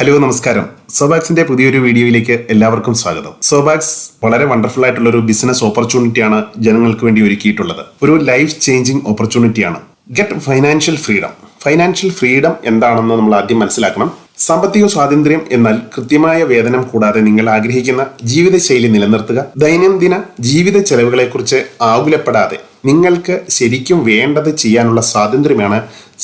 Hello നമസ്കാരം. സോബാക്സിന്റെ പുതിയൊരു വീഡിയോയിലേക്ക് എല്ലാവർക്കും സ്വാഗതം. സോബാക്സ് വളരെ വണ്ടർഫുൾ ആയിട്ടുള്ള ഒരു ബിസിനസ് ഓപ്പർച്യൂണിറ്റിയാണ് ജനങ്ങൾക്ക് വേണ്ടി ഒരുക്കിയിട്ടുള്ളത്. ഒരു life changing ഓപ്പർച്യൂണിറ്റിയാണ് get financial freedom financial freedom എന്താണെന്ന് നമ്മൾ ആദ്യം മനസ്സിലാക്കണം. സാമ്പത്തിക സ്വാതന്ത്ര്യം എന്നാൽ കൃത്യമായ വേതനം കൂടാതെ നിങ്ങൾ ആഗ്രഹിക്കുന്ന ജീവിതശൈലി നിലനിർത്തുക. ദൈനംദിന ജീവിത ചെലവുകളെക്കുറിച്ച് ആകുലപ്പെടാതെ നിങ്ങൾക്ക് ശരിക്കും വേണ്ടത് ചെയ്യാനുള്ള സ്വാതന്ത്ര്യമാണ്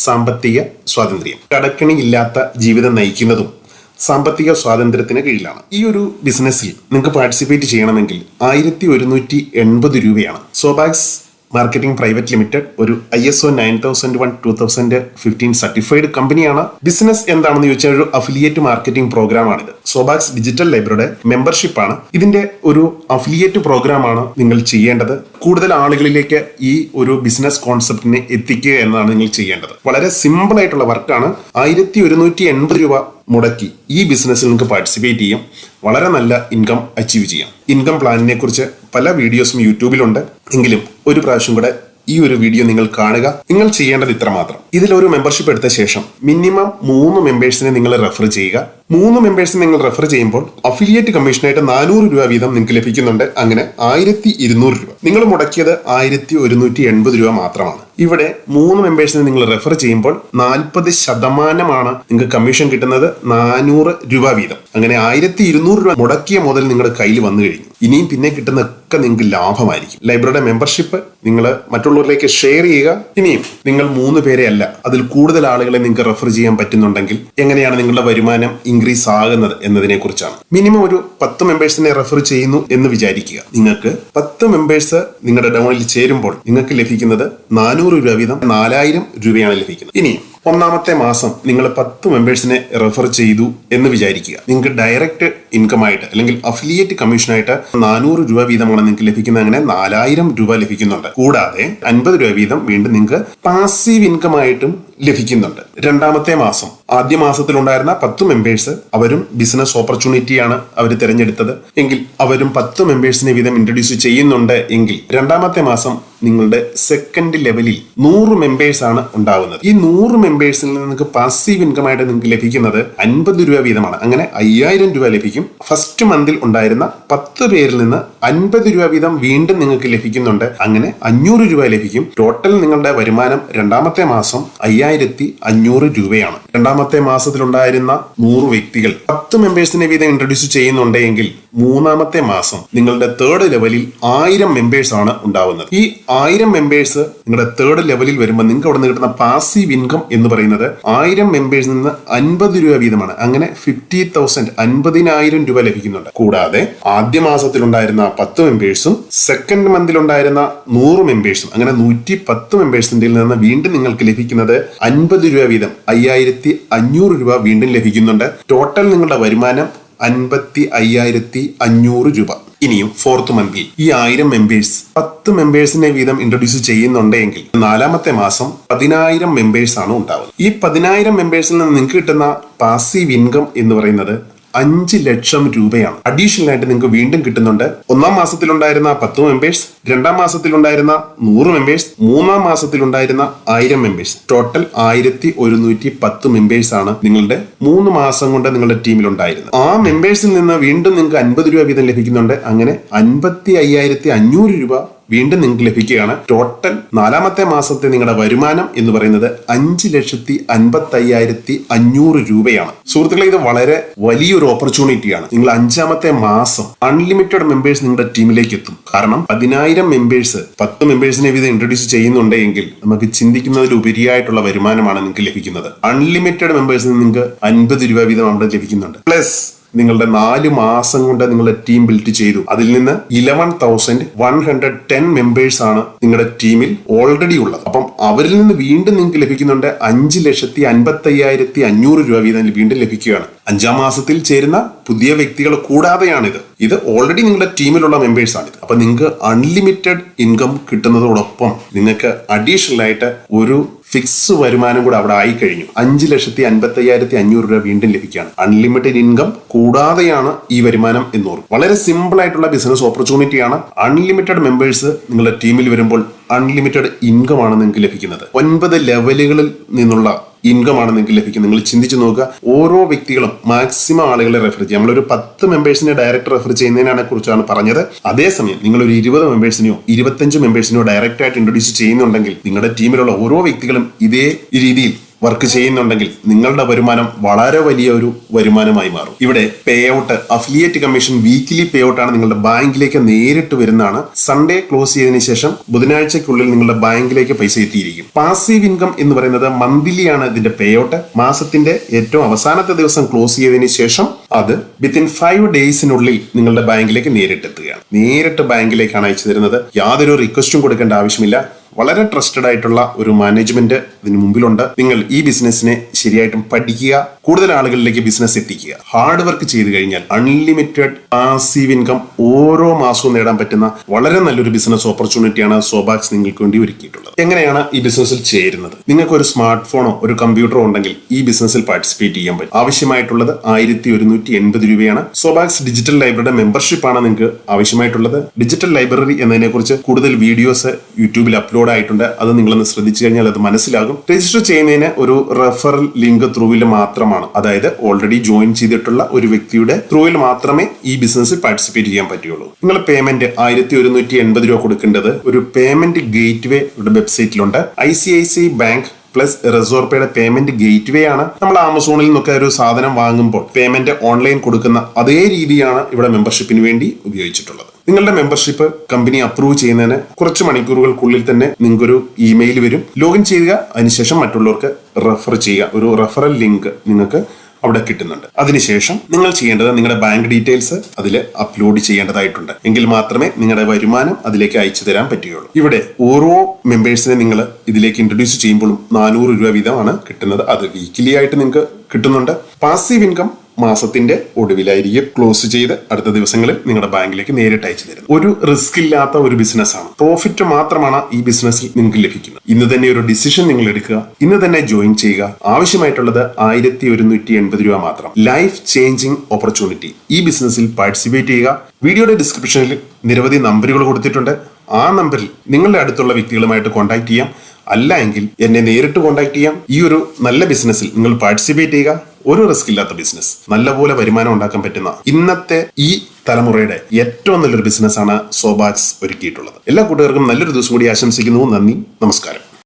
സാമ്പത്തിക സ്വാതന്ത്ര്യം. കടക്കണിയില്ലാത്ത ജീവിതം നയിക്കുന്നതും സാമ്പത്തിക സ്വാതന്ത്ര്യത്തിന് കീഴിലാണ്. ഈ ഒരു ബിസിനസ്സിൽ നിങ്ങൾക്ക് പാർട്ടിസിപ്പേറ്റ് ചെയ്യണമെങ്കിൽ ആയിരത്തി ഒരുന്നൂറ്റി എൺപത് രൂപയാണ്. സോബാക്സ് മാർക്കറ്റിംഗ് പ്രൈവറ്റ് ലിമിറ്റഡ് ഒരു I S O nine thousand one two thousand fifteen certified കമ്പനിയാണ് ബിസിനസ് എന്താണെന്ന് ചോദിച്ചാൽ ഒരു അഫിലിയേറ്റ് മാർക്കറ്റിംഗ് പ്രോഗ്രാമാണിത് സോബാക്സ് ഡിജിറ്റൽ ലൈബ്രറിയുടെ മെമ്പർഷിപ്പ് ആണ്. ഇതിന്റെ ഒരു അഫിലിയേറ്റ് പ്രോഗ്രാം ആണ് നിങ്ങൾ ചെയ്യേണ്ടത്. കൂടുതൽ ആളുകളിലേക്ക് ഈ ഒരു ബിസിനസ് കോൺസെപ്റ്റിനെ എത്തിക്കുക എന്നാണ് നിങ്ങൾ ചെയ്യേണ്ടത്. വളരെ സിമ്പിൾ ആയിട്ടുള്ള വർക്കാണ് ആയിരത്തി ഒരുന്നൂറ്റി എൺപത് രൂപ മുടക്കി ഈ ബിസിനസ്സിൽ നിങ്ങൾക്ക് പാർട്ടിസിപ്പേറ്റ് ചെയ്യാം. വളരെ നല്ല ഇൻകം അച്ചീവ് ചെയ്യാം. ഇൻകം പ്ലാനിനെ കുറിച്ച് പല വീഡിയോസും യൂട്യൂബിലുണ്ട് എങ്കിലും ഒരു പ്രാവശ്യം കൂടെ ഈ ഒരു വീഡിയോ നിങ്ങൾ കാണുക. നിങ്ങൾ ചെയ്യേണ്ടത് ഇത്ര മാത്രം ഇതിൽ ഒരു മെമ്പർഷിപ്പ് എടുത്ത ശേഷം മിനിമം മൂന്ന് മെമ്പേഴ്സിനെ നിങ്ങൾ റെഫർ ചെയ്യുക. മൂന്ന് മെമ്പേഴ്സ് നിങ്ങൾ റെഫർ ചെയ്യുമ്പോൾ അഫിലിയേറ്റ് കമ്മീഷനായിട്ട് നാനൂറ് രൂപ വീതം നിങ്ങൾക്ക് ലഭിക്കുന്നുണ്ട്. അങ്ങനെ ആയിരത്തി ഇരുന്നൂറ് രൂപ. നിങ്ങൾ മുടക്കിയത് ആയിരത്തി ഒരുന്നൂറ്റി എൺപത് രൂപ മാത്രമാണ്. ഇവിടെ മൂന്ന് മെമ്പേഴ്സിനെ നിങ്ങൾ റെഫർ ചെയ്യുമ്പോൾ നാൽപ്പത് ശതമാനമാണ് നിങ്ങൾക്ക് കമ്മീഷൻ കിട്ടുന്നത് നാനൂറ് രൂപ വീതം. അങ്ങനെ ആയിരത്തി ഇരുന്നൂറ് രൂപ മുടക്കിയ മുതൽ നിങ്ങളുടെ കയ്യിൽ വന്നു കഴിഞ്ഞു. ഇനിയും പിന്നെ കിട്ടുന്ന ഒക്കെ നിങ്ങൾക്ക് ലാഭമായിരിക്കും. ലൈബ്രറിയുടെ മെമ്പർഷിപ്പ് നിങ്ങൾ മറ്റുള്ളവരിലേക്ക് ഷെയർ ചെയ്യുക. ഇനിയും നിങ്ങൾ മൂന്ന് പേരെ അല്ല അതിൽ കൂടുതൽ ആളുകളെ നിങ്ങൾക്ക് റെഫർ ചെയ്യാൻ പറ്റുന്നുണ്ടെങ്കിൽ എങ്ങനെയാണ് നിങ്ങളുടെ വരുമാനം ഇൻക്രീസ് ആകുന്നത് എന്നതിനെ കുറിച്ചാണ് മിനിമം ഒരു പത്ത് മെമ്പേഴ്സിനെ റെഫർ ചെയ്യുന്നു എന്ന് വിചാരിക്കുക. നിങ്ങൾക്ക് പത്ത് മെമ്പേഴ്സ് നിങ്ങളുടെ ഡൗണിൽ ചേരുമ്പോൾ നിങ്ങൾക്ക് ലഭിക്കുന്നത് നാനൂറ് രൂപ വീതം നാലായിരം രൂപയാണ് ലഭിക്കുന്നത്. ഇനിയും ഒന്നാമത്തെ മാസം നിങ്ങൾ പത്ത് മെമ്പേഴ്സിനെ റെഫർ ചെയ്തു എന്ന് വിചാരിക്കുക. നിങ്ങൾക്ക് ഡയറക്റ്റ് ഇൻകം ആയിട്ട് അല്ലെങ്കിൽ അഫിലിയേറ്റ് കമ്മീഷനായിട്ട് നാനൂറ് രൂപ വീതമാണ് നിങ്ങൾക്ക് ലഭിക്കുന്നത്. അങ്ങനെ നാലായിരം രൂപ ലഭിക്കുന്നുണ്ട്. കൂടാതെ അൻപത് രൂപ വീതം വീണ്ടും നിങ്ങൾക്ക് പാസീവ് ഇൻകം ആയിട്ടും ലഭിക്കുന്നുണ്ട്. രണ്ടാമത്തെ മാസം ആദ്യ മാസത്തിൽ ഉണ്ടായിരുന്ന പത്ത് മെമ്പേഴ്സ് അവരും ബിസിനസ് ഓപ്പർച്യൂണിറ്റിയാണ് അവർ തിരഞ്ഞെടുത്തത്. എങ്കിൽ അവരും പത്ത് മെമ്പേഴ്സിനെ വീതം ഇൻട്രൊഡ്യൂസ് ചെയ്യുന്നുണ്ട് എങ്കിൽ രണ്ടാമത്തെ മാസം നിങ്ങളുടെ സെക്കൻഡ് ലെവലിൽ നൂറ് മെമ്പേഴ്സ് ആണ് ഉണ്ടാവുന്നത്. ഈ നൂറ് മെമ്പേഴ്സിൽ നിന്ന് നിങ്ങൾക്ക് പാസീവ് ഇൻകം ആയിട്ട് നിങ്ങൾക്ക് ലഭിക്കുന്നത് അൻപത് രൂപ വീതമാണ്. അങ്ങനെ അയ്യായിരം രൂപ ലഭിക്കും. ഫസ്റ്റ് മന്തിൽ ഉണ്ടായിരുന്ന പത്ത് പേരിൽ നിന്ന് അൻപത് രൂപ വീതം വീണ്ടും നിങ്ങൾക്ക് ലഭിക്കുന്നുണ്ട്. അങ്ങനെ അഞ്ഞൂറ് രൂപ ലഭിക്കും. ടോട്ടൽ നിങ്ങളുടെ വരുമാനം രണ്ടാമത്തെ മാസം അയ്യായിരത്തി അഞ്ഞൂറ് രൂപയാണ്. രണ്ടാമത്തെ മാസത്തിലുണ്ടായിരുന്ന നൂറ് വ്യക്തികൾ. പത്ത് മെമ്പേഴ്സിനെ വീതം ഇൻട്രൊഡ്യൂസ് ചെയ്യുന്നുണ്ടെങ്കിൽ മൂന്നാമത്തെ മാസം നിങ്ങളുടെ തേർഡ് ലെവലിൽ ആയിരം മെമ്പേഴ്സ് ആണ് ഉണ്ടാവുന്നത്. ഈ ആയിരം മെമ്പേഴ്സ് നിങ്ങളുടെ തേർഡ് ലെവലിൽ വരുമ്പോൾ നിങ്ങൾക്ക് അവിടെ നിന്ന് കിട്ടുന്ന പാസീവ് ഇൻകം എന്ന് പറയുന്നത് ആയിരം മെമ്പേഴ്സിൽ നിന്ന് അൻപത് രൂപ വീതമാണ്. അങ്ങനെ ഫിഫ്റ്റി തൗസൻഡ് അൻപതിനായിരം രൂപ ലഭിക്കുന്നുണ്ട്. കൂടാതെ ആദ്യ മാസത്തിലുണ്ടായിരുന്ന പത്ത് മെമ്പേഴ്സും സെക്കൻഡ് മന്തിലുണ്ടായിരുന്ന നൂറ് മെമ്പേഴ്സും അങ്ങനെ നൂറ്റി പത്ത് മെമ്പേഴ്സിന്റെ നിന്ന് വീണ്ടും നിങ്ങൾക്ക് ലഭിക്കുന്നത് അൻപത് രൂപ വീതം അയ്യായിരത്തി അഞ്ഞൂറ് രൂപ വീണ്ടും ലഭിക്കുന്നുണ്ട്. ടോട്ടൽ നിങ്ങളുടെ വരുമാനം അൻപത്തി അയ്യായിരത്തി അഞ്ഞൂറ് രൂപ. ഇനിയും ഫോർത്ത് മന്തിൽ ഈ ആയിരം മെമ്പേഴ്സ് പത്ത് മെമ്പേഴ്സിനെ വീതം ഇൻട്രൊഡ്യൂസ് ചെയ്യുന്നുണ്ടെങ്കിൽ നാലാമത്തെ മാസം പതിനായിരം മെമ്പേഴ്സ് ആണ് ഉണ്ടാവുന്നത്. ഈ പതിനായിരം മെമ്പേഴ്സിൽ നിന്ന് നിങ്ങൾക്ക് കിട്ടുന്ന പാസീവ് ഇൻകം എന്ന് പറയുന്നത് അഞ്ച് ലക്ഷം രൂപയാണ്. അഡീഷണൽ ആയിട്ട് നിങ്ങൾക്ക് വീണ്ടും കിട്ടുന്നുണ്ട്. ഒന്നാം മാസത്തിലുണ്ടായിരുന്ന പത്ത് മെമ്പേഴ്സ് രണ്ടാം മാസത്തിലുണ്ടായിരുന്ന നൂറ് മെമ്പേഴ്സ് മൂന്നാം മാസത്തിലുണ്ടായിരുന്ന ആയിരം മെമ്പേഴ്സ് ടോട്ടൽ ആയിരത്തി ഒരുന്നൂറ്റി പത്ത് മെമ്പേഴ്സ് ആണ് നിങ്ങളുടെ മൂന്ന് മാസം കൊണ്ട് നിങ്ങളുടെ ടീമിൽ ഉണ്ടായിരുന്നത് ആ മെമ്പേഴ്സിൽ നിന്ന് വീണ്ടും നിങ്ങൾക്ക് അൻപത് രൂപ വീതം ലഭിക്കുന്നുണ്ട്. അങ്ങനെ അൻപത്തി അയ്യായിരത്തി അഞ്ഞൂറ് രൂപ വീണ്ടും നിങ്ങൾക്ക് ലഭിക്കുകയാണ്. ടോട്ടൽ നാലാമത്തെ മാസത്തെ നിങ്ങളുടെ വരുമാനം എന്ന് പറയുന്നത് അഞ്ച് ലക്ഷത്തി അൻപത്തി അയ്യായിരത്തി അഞ്ഞൂറ് രൂപയാണ്. സുഹൃത്തുക്കളെ ഇത് വളരെ വലിയൊരു ഓപ്പർച്യൂണിറ്റിയാണ് നിങ്ങൾ അഞ്ചാമത്തെ മാസം അൺലിമിറ്റഡ് മെമ്പേഴ്സ് നിങ്ങളുടെ ടീമിലേക്ക് എത്തും. കാരണം പതിനായിരം മെമ്പേഴ്സ് പത്ത് മെമ്പേഴ്സിനെ വീതം ഇൻട്രൊഡ്യൂസ് ചെയ്യുന്നുണ്ടെങ്കിൽ നമുക്ക് ചിന്തിക്കുന്നതിൽ ഉപരിയായിട്ടുള്ള വരുമാനമാണ് നിങ്ങൾക്ക് ലഭിക്കുന്നത്. അൺലിമിറ്റഡ് മെമ്പേഴ്സിന് നിങ്ങൾക്ക് അൻപത് രൂപ വീതം അവിടെ ലഭിക്കുന്നുണ്ട്. പ്ലസ് നിങ്ങളുടെ നാല് മാസം കൊണ്ട് നിങ്ങളുടെ ടീം ബിൽഡ് ചെയ്തു. അതിൽ നിന്ന് eleven thousand one hundred ten members ആണ് നിങ്ങളുടെ ടീമിൽ ഓൾറെഡി ഉള്ളത്. അപ്പം അവരിൽ നിന്ന് വീണ്ടും നിങ്ങൾക്ക് ലഭിക്കുന്നുണ്ട് അഞ്ച് ലക്ഷത്തി അൻപത്തി അയ്യായിരത്തി അഞ്ഞൂറ് രൂപ വീതം വീണ്ടും ലഭിക്കുകയാണ്. അഞ്ചാം മാസത്തിൽ ചേരുന്ന പുതിയ വ്യക്തികൾ കൂടാതെയാണിത് ഇത്. ഓൾറെഡി നിങ്ങളുടെ ടീമിലുള്ള മെമ്പേഴ്സ് ഇത്. അപ്പൊ നിങ്ങൾക്ക് അൺലിമിറ്റഡ് ഇൻകം കിട്ടുന്നതോടൊപ്പം നിങ്ങൾക്ക് അഡീഷണൽ ആയിട്ട് ഒരു ഫിക്സ് വരുമാനം കൂടെ അവിടെ ആയി കഴിഞ്ഞു അഞ്ച് ലക്ഷത്തി അൻപത്തി അയ്യായിരത്തി അഞ്ഞൂറ് രൂപ വീണ്ടും ലഭിക്കുകയാണ്. അൺലിമിറ്റഡ് ഇൻകം കൂടാതെയാണ് ഈ വരുമാനം എന്ന് പറയും വളരെ സിമ്പിൾ ആയിട്ടുള്ള ബിസിനസ് ഓപ്പർച്യൂണിറ്റിയാണ് അൺലിമിറ്റഡ് മെമ്പേഴ്സ് നിങ്ങളുടെ ടീമിൽ വരുമ്പോൾ അൺലിമിറ്റഡ് ഇൻകം ആണ് നിങ്ങൾക്ക് ലഭിക്കുന്നത്. ഒൻപത് ലെവലുകളിൽ നിന്നുള്ള ഇൻകം ആണ് നിങ്ങൾക്ക് ലഭിക്കുന്നത് നിങ്ങൾ ചിന്തിച്ചു നോക്കുക. ഓരോ വ്യക്തികളും മാക്സിമം ആളുകളെ റെഫർ ചെയ്യുക. നമ്മളൊരു പത്ത് മെമ്പേഴ്സിനെ ഡയറക്റ്റ് റെഫർ ചെയ്യുന്നതിനെ കുറിച്ചാണ് പറഞ്ഞത്. അതേസമയം നിങ്ങൾ ഒരു ഇരുപത് മെമ്പേഴ്സിനെയോ ഇരുപത്തഞ്ച് മെമ്പേഴ്സിനെയോ ഡയറക്റ്റ് ആയിട്ട് ഇൻട്രൊഡ്യൂസ് ചെയ്യുന്നുണ്ടെങ്കിൽ നിങ്ങളുടെ ടീമിലുള്ള ഓരോ വ്യക്തികളും ഇതേ രീതിയിൽ വർക്ക് ചെയ്യുന്നുണ്ടെങ്കിൽ നിങ്ങളുടെ വരുമാനം വളരെ വലിയ ഒരു വരുമാനമായി മാറും. ഇവിടെ pay out affiliate commission weekly pay out ആണ് നിങ്ങളുടെ ബാങ്കിലേക്ക് നേരിട്ട് വരുന്നതാണ്. സൺഡേ ക്ലോസ് ചെയ്തതിനു ശേഷം ബുധനാഴ്ചക്കുള്ളിൽ നിങ്ങളുടെ ബാങ്കിലേക്ക് പൈസ എത്തിയിരിക്കും. പാസീവ് ഇൻകം എന്ന് പറയുന്നത് മന്ത്ലി ആണ് ഇതിന്റെ പേ ഔട്ട് മാസത്തിന്റെ ഏറ്റവും അവസാനത്തെ ദിവസം ക്ലോസ് ചെയ്തതിനു ശേഷം അത് വിത്തിൻ ഫൈവ് ഡേയ്സിനുള്ളിൽ നിങ്ങളുടെ ബാങ്കിലേക്ക് നേരിട്ട് എത്തുകയാണ് നേരിട്ട് ബാങ്കിലേക്കാണ് അയച്ചു തരുന്നത്. യാതൊരു റിക്വസ്റ്റും കൊടുക്കേണ്ട ആവശ്യമില്ല. വളരെ ട്രസ്റ്റഡ് ആയിട്ടുള്ള ഒരു മാനേജ്മെന്റ് ഇതിന് മുമ്പിലുണ്ട്. നിങ്ങൾ ഈ ബിസിനസ്സിനെ ശരിയായിട്ടും പഠിക്കുക കൂടുതൽ ആളുകളിലേക്ക് ബിസിനസ് എത്തിക്കുക. ഹാർഡ് വർക്ക് ചെയ്തു കഴിഞ്ഞാൽ അൺലിമിറ്റഡ് പാസീവ് ഇൻകം ഓരോ മാസവും നേടാൻ പറ്റുന്ന വളരെ നല്ലൊരു ബിസിനസ് ഓപ്പർച്യൂണിറ്റിയാണ് സോബാക്സ് നിങ്ങൾക്ക് വേണ്ടി ഒരുക്കിയിട്ടുള്ളത്. എങ്ങനെയാണ് ഈ ബിസിനസ്സിൽ ചേരുന്നത്? നിങ്ങൾക്ക് ഒരു സ്മാർട്ട് ഫോണോ ഒരു കമ്പ്യൂട്ടറോ ഉണ്ടെങ്കിൽ ഈ ബിസിനസ്സിൽ പാർട്ടിസിപ്പേറ്റ് ചെയ്യാൻ പറ്റും. ആവശ്യമായിട്ടുള്ളത് ആയിരത്തി ഒരുന്നൂറ്റി എൺപത് രൂപയാണ് സോബാക്സ് ഡിജിറ്റൽ ലൈബ്രറിയുടെ ആണ് നിങ്ങൾക്ക് ആവശ്യമായിട്ടുള്ളത്. ഡിജിറ്റൽ ലൈബ്രറി എന്നതിനെക്കുറിച്ച് കൂടുതൽ വീഡിയോസ് യൂട്യൂബിൽ അപ്ലോഡ് ആയിട്ടുണ്ട് അത് നിങ്ങളൊന്ന് ശ്രദ്ധിച്ചു കഴിഞ്ഞാൽ അത് മനസ്സിലാകും. രജിസ്റ്റർ ചെയ്യുന്നതിന് ഒരു റെഫറൽ ലിങ്ക് ത്രൂവിൽ മാത്രമാണ്. അതായത് ഓൾറെഡി ജോയിൻ ചെയ്തിട്ടുള്ള ഒരു വ്യക്തിയുടെ ത്രൂവിൽ മാത്രമേ ഈ ബിസിനസ്സിൽ പാർട്ടിസിപ്പേറ്റ് ചെയ്യാൻ പറ്റുള്ളൂ നിങ്ങൾ പേയ്മെന്റ് ആയിരത്തി ഒരുന്നൂറ്റി എൺപത് രൂപ കൊടുക്കേണ്ടത് ഒരു payment gateway വെബ്സൈറ്റിലുണ്ട് I C I C bank plus റിസോർപ്പയുടെ പേയുടെ പേയ്മെന്റ് ഗേറ്റ് വേ ആണ്. നമ്മൾ ആമസോണിൽ നിന്നൊക്കെ ഒരു സാധനം വാങ്ങുമ്പോൾ പേയ്മെന്റ് ഓൺലൈൻ കൊടുക്കുന്ന അതേ രീതിയാണ് ഇവിടെ മെമ്പർഷിപ്പിന് വേണ്ടി ഉപയോഗിച്ചിട്ടുള്ളത്. നിങ്ങളുടെ മെമ്പർഷിപ്പ് കമ്പനി അപ്രൂവ് ചെയ്യുന്നതിന് കുറച്ച് മണിക്കൂറുകൾക്കുള്ളിൽ തന്നെ നിങ്ങൾക്കൊരു ഇമെയിൽ വരും. ലോഗിൻ ചെയ്യുക അതിനുശേഷം മറ്റുള്ളവർക്ക് റെഫർ ചെയ്യുക. ഒരു റെഫറൽ ലിങ്ക് നിങ്ങൾക്ക് അവിടെ കിട്ടുന്നുണ്ട്. അതിനുശേഷം നിങ്ങൾ ചെയ്യേണ്ടത് നിങ്ങളുടെ ബാങ്ക് ഡീറ്റെയിൽസ് അതിൽ അപ്ലോഡ് ചെയ്യേണ്ടതായിട്ടുണ്ട്. എങ്കിൽ മാത്രമേ നിങ്ങളുടെ വരുമാനം അതിലേക്ക് അയച്ചു തരാൻ പറ്റുകയുള്ളൂ. ഇവിടെ ഓരോ മെമ്പേഴ്സിനെ നിങ്ങൾ ഇതിലേക്ക് ഇൻട്രൊഡ്യൂസ് ചെയ്യുമ്പോഴും നാനൂറ് രൂപ വീതമാണ് കിട്ടുന്നത്. അത് വീക്കിലി ആയിട്ട് നിങ്ങൾക്ക് കിട്ടുന്നുണ്ട്. പാസീവ് ഇൻകം മാസത്തിന്റെ ഒടുവിലായിരിക്കും ക്ലോസ് ചെയ്ത് അടുത്ത ദിവസങ്ങളിൽ നിങ്ങളുടെ ബാങ്കിലേക്ക് നേരിട്ട് അയച്ചു തരുന്നത്. ഒരു റിസ്ക് ഇല്ലാത്ത ഒരു ബിസിനസ് ആണ്. പ്രോഫിറ്റ് മാത്രമാണ് ഈ ബിസിനസ്സിൽ നിങ്ങൾക്ക് ലഭിക്കുന്നത്. ഇന്ന് തന്നെ ഒരു ഡിസിഷൻ നിങ്ങൾ എടുക്കുക. ഇന്ന് തന്നെ ജോയിൻ ചെയ്യുക. ആവശ്യമായിട്ടുള്ളത് ആയിരത്തി ഒരുന്നൂറ്റി എൺപത് രൂപ മാത്രം. ലൈഫ് ചേഞ്ചിങ് ഓപ്പർച്യൂണിറ്റി ഈ ബിസിനസ്സിൽ പാർട്ടിസിപ്പേറ്റ് ചെയ്യുക. വീഡിയോയുടെ ഡിസ്ക്രിപ്ഷനിൽ നിരവധി നമ്പറുകൾ കൊടുത്തിട്ടുണ്ട്. ആ നമ്പറിൽ നിങ്ങളുടെ അടുത്തുള്ള വ്യക്തികളുമായിട്ട് കോൺടാക്ട് ചെയ്യാം. അല്ല എങ്കിൽ എന്നെ നേരിട്ട് കോൺടാക്ട് ചെയ്യാം. ഈ ഒരു നല്ല ബിസിനസ്സിൽ നിങ്ങൾ പാർട്ടിസിപ്പേറ്റ് ചെയ്യുക. ഒരു റിസ്ക് ഇല്ലാത്ത ബിസിനസ് നല്ലപോലെ വരുമാനം ഉണ്ടാക്കാൻ പറ്റുന്ന ഇന്നത്തെ ഈ തലമുറയുടെ ഏറ്റവും നല്ലൊരു ബിസിനസ്സാണ് സോബാക്സ് ഒരുക്കിയിട്ടുള്ളത്. എല്ലാ കൂട്ടുകാർക്കും നല്ലൊരു ദിവസം കൂടി ആശംസിക്കുന്നു. നന്ദി. നമസ്കാരം.